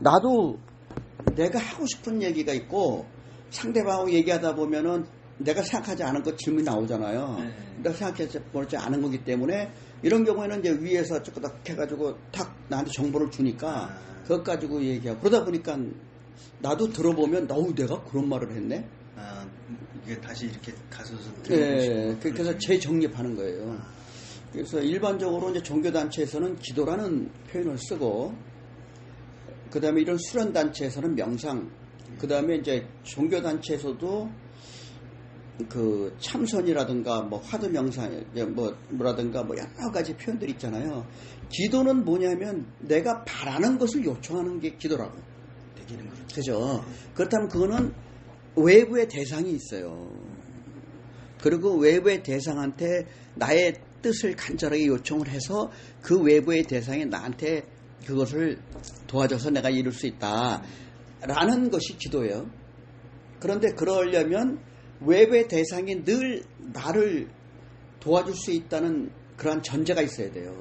나도 내가 하고 싶은 얘기가 있고 상대방하고 얘기하다 보면은 내가 생각하지 않은 것 질문이 나오잖아요. 네. 내가 생각하지 보지 않은 거기 때문에 이런 경우에는 이제 위에서 쪼끄닥 해가지고 탁 나한테 정보를 주니까 아. 그것 가지고 얘기하고 그러다 보니까 나도 들어보면 너우 내가 그런 말을 했네. 아, 이게 다시 이렇게 가서서 예, 들어보시고 그- 그래서 재정립하는 거예요. 그래서 일반적으로 이제 종교 단체에서는 기도라는 표현을 쓰고, 그 다음에 이런 수련단체에서는 명상, 그 다음에 이제 종교단체에서도 그 참선이라든가 뭐 화두 명상, 뭐, 뭐라든가 뭐 여러 가지 표현들이 있잖아요. 기도는 뭐냐면 내가 바라는 것을 요청하는 게 기도라고. 되기는 그렇죠. 그죠? 그렇다면 그거는 외부의 대상이 있어요. 그리고 외부의 대상한테 나의 뜻을 간절하게 요청을 해서 그 외부의 대상이 나한테 그것을 도와줘서 내가 이룰 수 있다. 라는 것이 기도예요. 그런데 그러려면 외부의 대상이 늘 나를 도와줄 수 있다는 그러한 전제가 있어야 돼요.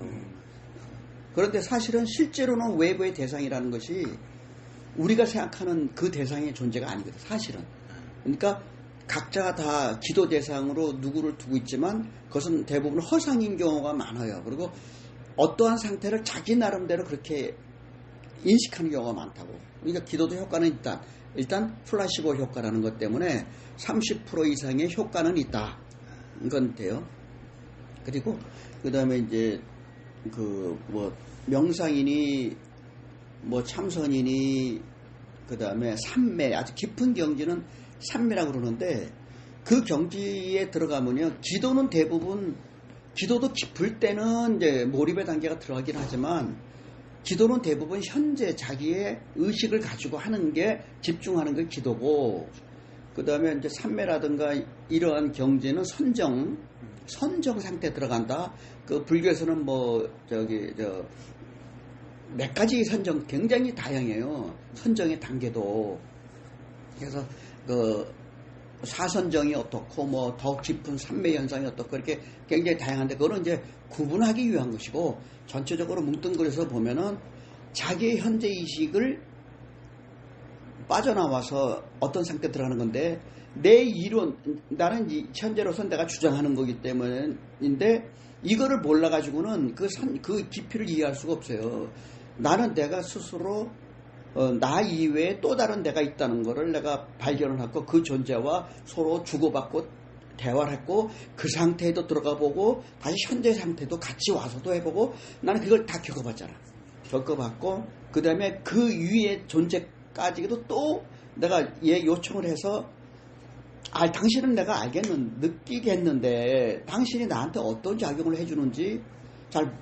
그런데 사실은 실제로는 외부의 대상이라는 것이 우리가 생각하는 그 대상의 존재가 아니거든, 사실은. 그러니까 각자가 다 기도 대상으로 누구를 두고 있지만 그것은 대부분 허상인 경우가 많아요. 그리고 어떠한 상태를 자기 나름대로 그렇게 인식하는 경우가 많다고. 그러니까 기도도 효과는 있다. 일단 플라시보 효과라는 것 때문에 30% 이상의 효과는 있다. 이건 돼요. 그리고 그 다음에 이제 그 뭐 명상이니 뭐 참선이니 그 다음에 삼매 아주 깊은 경지는 삼매라고 그러는데 그 경지에 들어가면요 기도는 대부분 기도도 깊을 때는 이제 몰입의 단계가 들어가긴 하지만 기도는 대부분 현재 자기의 의식을 가지고 하는 게 집중하는 게 기도고 그 다음에 이제 삼매라든가 이러한 경지는 선정 선정 상태에 들어간다. 그 불교에서는 뭐 저기 저 몇 가지 선정 굉장히 다양해요. 선정의 단계도. 그래서 그 사선정이 어떻고 뭐 더 깊은 삼매 현상이 어떻고 이렇게 굉장히 다양한데 그거는 이제 구분하기 위한 것이고 전체적으로 뭉뚱그려서 보면은 자기의 현재 이식을 빠져나와서 어떤 상태에 들어가는 건데 내 이론 나는 이 현재로선 내가 주장하는 거기 때문인데 이거를 몰라 가지고는 그, 산, 그 깊이를 이해할 수가 없어요. 나는 내가 스스로 어, 나 이외에 또 다른 내가 있다는 거를 내가 발견을 하고 그 존재와 서로 주고받고 대화를 했고 그 상태에도 들어가 보고 다시 현재 상태도 같이 와서도 해보고 나는 그걸 다 겪어봤잖아. 겪어봤고 그 다음에 그 위에 존재까지도 또 내가 얘 요청을 해서 아 당신은 내가 알겠는 느끼겠는데 당신이 나한테 어떤 작용을 해주는지 잘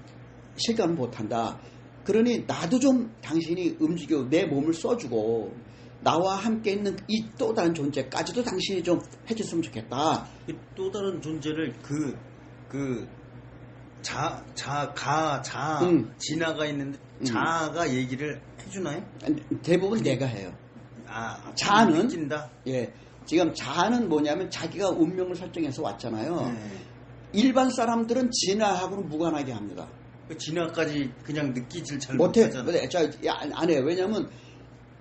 실감을 못한다. 그러니 나도 좀 당신이 움직여 내 몸을 써주고 나와 함께 있는 이 또 다른 존재까지도 당신이 좀 해줬으면 좋겠다. 그또 다른 존재를 그, 그, 자, 자, 가, 자, 음. 지나가 있는데 음. 자가 얘기를 해주나요? 대부분 내가 해요. 아, 자는? 느낀다? 예. 지금 자아는 뭐냐면 자기가 운명을 설정해서 왔잖아요. 네. 일반 사람들은 진화하고는 무관하게 합니다. 그 진화까지 그냥 느끼질 잘 못해. 저, 안 해요. 왜냐면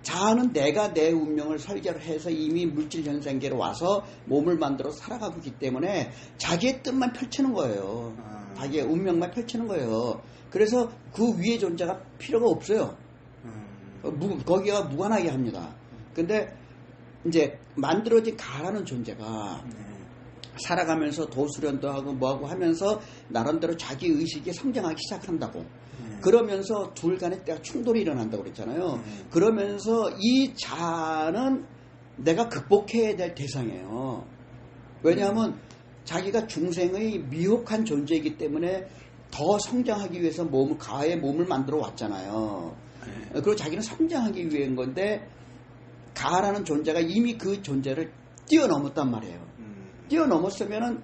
자아는 내가 내 운명을 설계를 해서 이미 물질 현생계로 와서 몸을 만들어 살아가고 있기 때문에 자기의 뜻만 펼치는 거예요. 아. 자기의 운명만 펼치는 거예요. 그래서 그 위의 존재가 필요가 없어요. 음. 어, 무- 거기가 무관하게 합니다. 근데 이제 만들어진 가라는 존재가 네. 살아가면서 도수련도 하고 뭐하고 하면서 나름대로 자기 의식이 성장하기 시작한다고. 네. 그러면서 둘 간에 때가 충돌이 일어난다고 그랬잖아요. 음. 그러면서 이 자는 내가 극복해야 될 대상이에요. 왜냐하면 자기가 중생의 미혹한 존재이기 때문에 더 성장하기 위해서 몸을 가의 몸을 만들어 왔잖아요. 네. 그리고 자기는 성장하기 위한 건데 가라는 존재가 이미 그 존재를 뛰어넘었단 말이에요. 음. 뛰어넘었으면은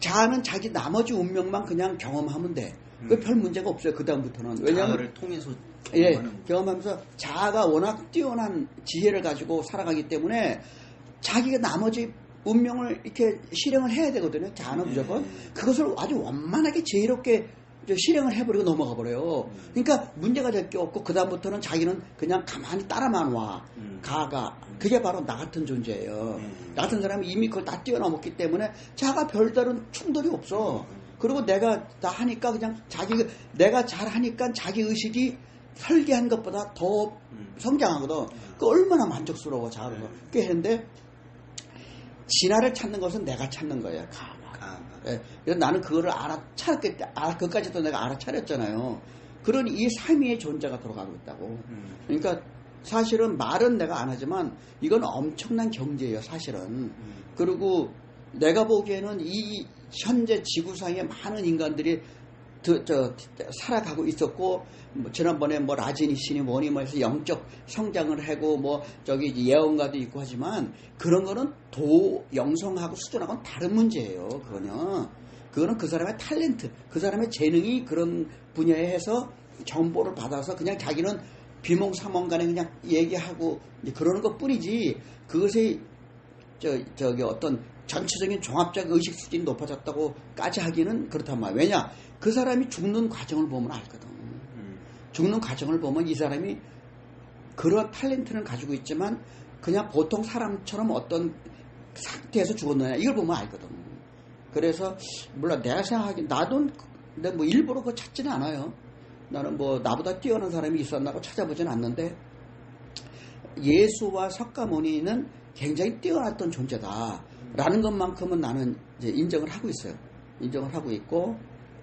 자는 자기 나머지 운명만 그냥 경험하면 돼. 그 음. 별 문제가 없어요. 그 다음부터는 왜냐하면 통해서 예, 경험하면서 자아가 워낙 뛰어난 지혜를 가지고 살아가기 때문에 자기가 나머지 운명을 이렇게 실행을 해야 되거든요. 자아는 네. 무조건. 그것을 아주 원만하게 지혜롭게 저 실행을 해버리고 넘어가 버려요. 음. 그러니까 문제가 될 게 없고 그 다음부터는 자기는 그냥 가만히 따라만 와. 음. 가가 그게 바로 나 같은 존재예요. 음. 나 같은 사람이 이미 그걸 다 뛰어넘었기 때문에 자가 별다른 충돌이 없어. 음. 그리고 내가 다 하니까 그냥 자기 내가 잘 하니까 자기 의식이 설계한 것보다 더 음. 성장하거든. 그 얼마나 만족스러워 거. 음. 그게 했는데 진화를 찾는 것은 내가 찾는 거야. 가가. 예, 나는 그거를 알아차렸기 때, 아, 그까지도 내가 알아차렸잖아요. 그러니 이 삼위의 존재가 들어가고 있다고. 음. 그러니까 사실은 말은 내가 안 하지만 이건 엄청난 경제예요, 사실은. 음. 그리고 내가 보기에는 이 현재 지구상에 많은 인간들이 드- 저, 살아가고 있었고 뭐 지난번에 뭐 라지니 신이 뭐니 뭐 해서 영적 성장을 하고 뭐 저기 예언가도 있고 하지만 그런 거는 도 영성하고 수준하고는 다른 문제예요. 그거는 그거는 그 사람의 탤런트, 그 사람의 재능이 그런 분야에 해서 정보를 받아서 그냥 자기는 비몽사몽간에 그냥 얘기하고 그러는 것 뿐이지 그것이 저, 저기 어떤 전체적인 종합적 의식 수준이 높아졌다고까지 하기는 그렇단 말이야. 왜냐? 그 사람이 죽는 과정을 보면 알거든. 음. 죽는 과정을 보면 이 사람이 그런 탤런트는 가지고 있지만 그냥 보통 사람처럼 어떤 상태에서 죽었느냐 이걸 보면 알거든. 그래서 물론 내가 생각하기 나도 근데 뭐 일부러 그거 찾지는 않아요. 나는 뭐 나보다 뛰어난 사람이 있었나고 찾아보진 않는데 예수와 석가모니는 굉장히 뛰어났던 존재다라는 것만큼은 나는 이제 인정을 하고 있어요. 인정을 하고 있고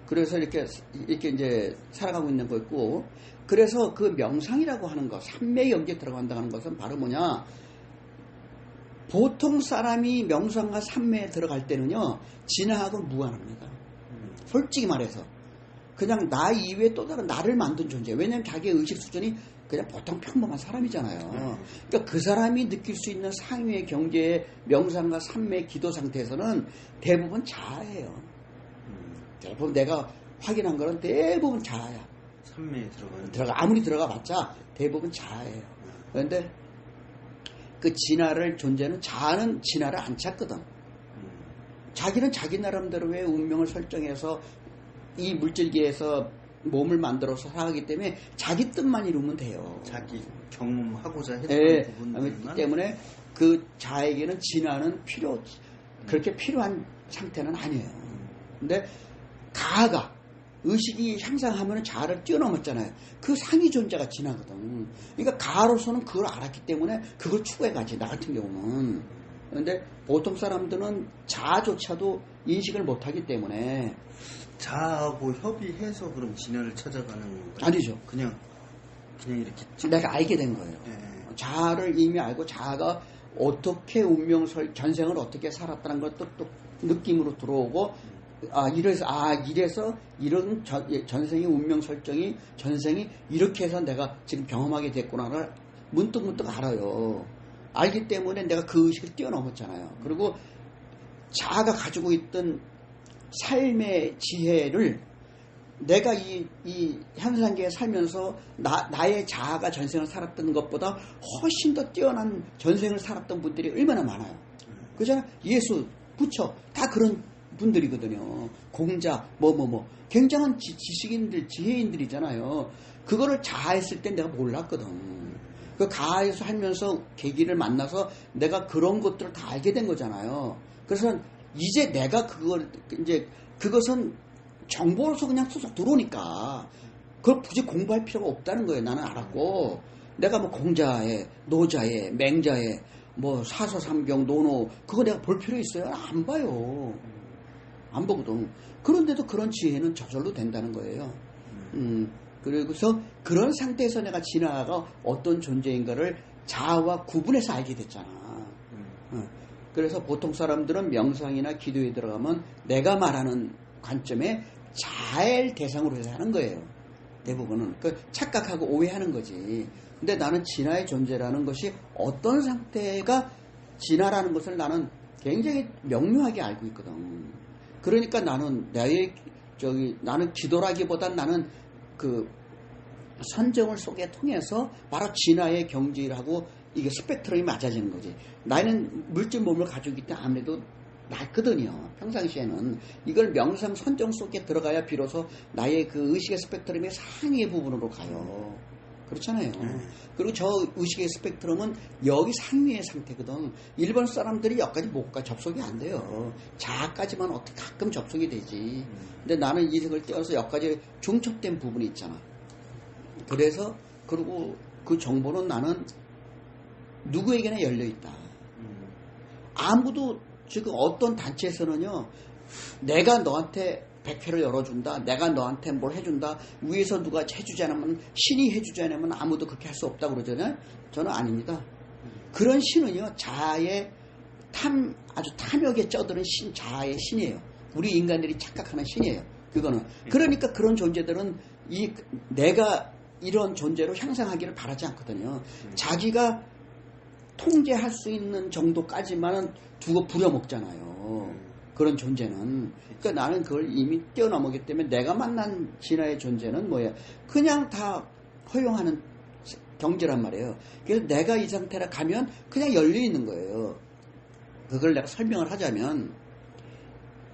그래서 이렇게 이렇게 이제 살아가고 있는 거고 그래서 그 명상이라고 하는 거 삼매 영계 들어간다는 것은 바로 뭐냐 보통 사람이 명상과 삼매에 들어갈 때는요 진화하고 무관합니다. 음. 솔직히 말해서 그냥 나 이외에 또 다른 나를 만든 존재. 왜냐면 자기의 의식 수준이 그냥 보통 평범한 사람이잖아요. 그러니까 그 사람이 느낄 수 있는 상위의 경계의 명상과 삼매 기도 상태에서는 대부분 자아예요. 음. 대부분 내가 확인한 거는 대부분 자아야. 산매에 들어가는 들어가 아무리 들어가 봤자 대부분 자아예요. 그런데 그 진화를 존재는 자아는 진화를 안 찾거든. 음. 자기는 자기 나름대로의 운명을 설정해서 이 물질계에서 몸을 만들어서 살아가기 때문에 자기 뜻만 이루면 돼요. 자기 경험하고자 했던 예, 부분들만 때문에 그 자에게는 진화는 필요 그렇게 필요한 상태는 아니에요. 근데 가가 의식이 향상하면 자아를 뛰어넘었잖아요. 그 상위 존재가 진화거든. 그러니까 가로서는 그걸 알았기 때문에 그걸 추구해 가지. 나 같은 경우는. 그런데 보통 사람들은 자아조차도 인식을 못하기 때문에 자하고 협의해서 그럼 진화를 찾아가는 건가요? 아니죠. 그냥 그냥 이렇게 내가 알게 된 거예요. 예. 자아를 이미 알고 자아가 어떻게 운명설 전생을 어떻게 살았다는 것도 또 느낌으로 들어오고 아 이래서 아 이래서 이런 전, 예, 전생의 운명 설정이 전생이 이렇게 해서 내가 지금 경험하게 됐구나를 문득 문득 알아요. 알기 때문에 내가 그 의식을 뛰어넘었잖아요. 그리고 자아가 가지고 있던 삶의 지혜를 내가 이, 이 현상계에 살면서 나, 나의 자아가 전생을 살았던 것보다 훨씬 더 뛰어난 전생을 살았던 분들이 얼마나 많아요. 그잖아. 예수, 부처, 다 그런 분들이거든요. 공자, 뭐, 뭐, 뭐. 굉장한 지, 지식인들, 지혜인들이잖아요. 그거를 자아했을 땐 내가 몰랐거든. 그 가에서 하면서 계기를 만나서 내가 그런 것들을 다 알게 된 거잖아요. 그래서 이제 내가 그걸, 이제 그것은 정보로서 그냥 쏙쏙 들어오니까 그걸 굳이 공부할 필요가 없다는 거예요. 나는 알았고 내가 뭐 공자에 노자에 맹자에 뭐 사서삼경 노노 그거 내가 볼 필요 있어요? 안 봐요. 안 보거든. 그런데도 그런 지혜는 저절로 된다는 거예요. 음, 그래서 그런 상태에서 내가 진화가 어떤 존재인가를 자아와 구분해서 알게 됐잖아. 음. 어. 그래서 보통 사람들은 명상이나 기도에 들어가면 내가 말하는 관점에 자아를 대상으로 해서 하는 거예요. 대부분은. 그 착각하고 오해하는 거지. 근데 나는 진화의 존재라는 것이 어떤 상태가 진화라는 것을 나는 굉장히 명료하게 알고 있거든. 그러니까 나는 나의 저기 나는 기도라기보단 나는 그 선정을 속에 통해서 바로 진화의 경지라고 이게 스펙트럼이 맞아지는 거지. 나는 물질 몸을 가지고 있기 때문에 아무래도 낮거든요. 평상시에는 이걸 명상 선정 속에 들어가야 비로소 나의 그 의식의 스펙트럼의 상위의 부분으로 가요. 그렇잖아요. 네. 그리고 저 의식의 스펙트럼은 여기 상위의 상태거든. 일본 사람들이 여기까지 못 가, 접속이 안 돼요. 자까지만 어떻게 가끔 접속이 되지. 근데 나는 이색을 떼어서 여기까지 중첩된 부분이 있잖아. 그래서, 그리고 그 정보는 나는 누구에게나 열려있다. 음. 아무도 지금 어떤 단체에서는요, 내가 너한테 백회를 열어준다, 내가 너한테 뭘 해준다, 위에서 누가 해주지 않으면, 신이 해주지 않으면 아무도 그렇게 할 수 없다고 그러잖아요. 저는 아닙니다. 그런 신은요, 자아의 탐, 아주 탐욕에 쩌드는 신, 자아의 신이에요. 우리 인간들이 착각하는 신이에요. 그거는. 그러니까 그런 존재들은 이, 내가 이런 존재로 향상하기를 바라지 않거든요. 자기가 통제할 수 있는 정도까지만은 두고 부려먹잖아요. 그런 존재는. 그러니까 나는 그걸 이미 뛰어넘었기 때문에 내가 만난 진화의 존재는 뭐야? 그냥 다 허용하는 경제란 말이에요. 그래서 내가 이 상태라 가면 그냥 열려 있는 거예요. 그걸 내가 설명을 하자면,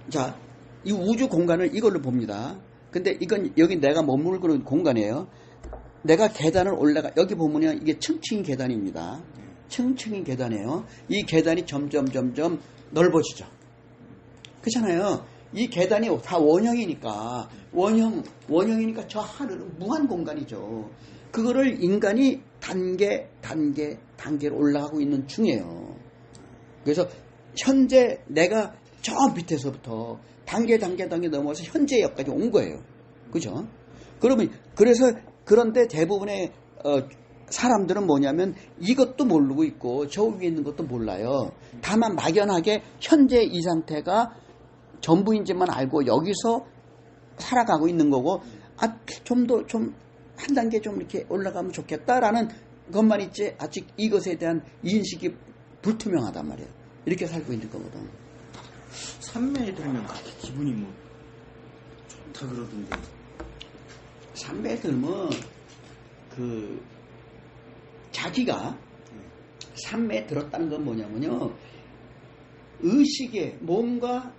자, 이 우주 공간을 이걸로 봅니다. 근데 이건 여기 내가 머물고 있는 공간이에요. 내가 계단을 올라가, 여기 보면요. 이게 층층이 계단입니다. 층층이 계단이에요. 이 계단이 점점 점점 넓어지죠. 그렇잖아요. 이 계단이 다 원형이니까 원형 원형이니까 저 하늘은 무한 공간이죠. 그거를 인간이 단계 단계 단계로 올라가고 있는 중이에요. 그래서 현재 내가 저 밑에서부터 단계 단계 단계 넘어서 현재 여기까지 온 거예요. 그죠? 그러면 그래서 그런데 대부분의 어, 사람들은 뭐냐면 이것도 모르고 있고 저 위에 있는 것도 몰라요. 다만 막연하게 현재 이 상태가 전부인지만 알고 여기서 살아가고 있는 거고 아 좀 더 좀 한 단계 좀 이렇게 올라가면 좋겠다라는 것만 있지 아직 이것에 대한 인식이 불투명하단 말이에요. 이렇게 살고 있는 거거든. 산매에 들면 그렇게 기분이 뭐 좋다 그러던데. 삼배 들면 그 자기가 삼매에 들었다는 건 뭐냐면요 의식의 몸과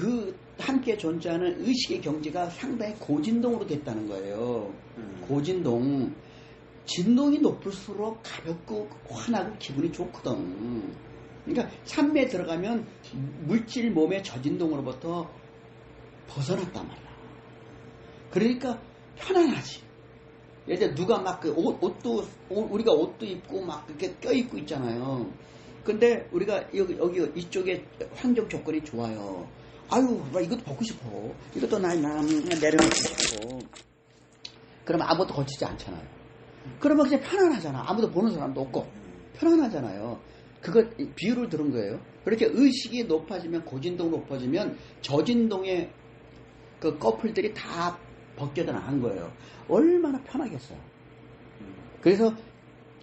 그 함께 존재하는 의식의 경지가 상당히 고진동으로 됐다는 거예요. 음. 고진동 진동이 높을수록 가볍고 환하고 기분이 좋거든. 그러니까 삼매에 들어가면 물질 몸의 저진동으로부터 벗어났단 말이야. 그러니까 편안하지. 예를 누가 막 그 옷, 옷도 옷- 우리가 옷도 입고 막 그렇게 껴 입고 있잖아요. 근데 우리가 여기 여기 이쪽에 환경 조건이 좋아요. 아유, 나 이것도 벗고 싶어. 이것도 나, 나 내려놓고 싶고. 그럼 아무것도 거치지 않잖아요. 그러면 그냥 편안하잖아. 아무도 보는 사람도 없고. 편안하잖아요. 그거 비유를 들은 거예요. 그렇게 의식이 높아지면 고진동 높아지면 저진동의 그 커플들이 다 벗겨져 나간 거예요. 얼마나 편하겠어요. 그래서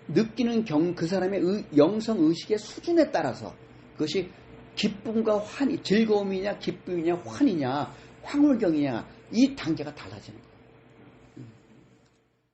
느끼는 경, 그 사람의 의- 영성 의식의 수준에 따라서 그것이 기쁨과 환희, 즐거움이냐, 기쁨이냐, 환이냐, 황홀경이냐, 이 단계가 달라지는 거예요.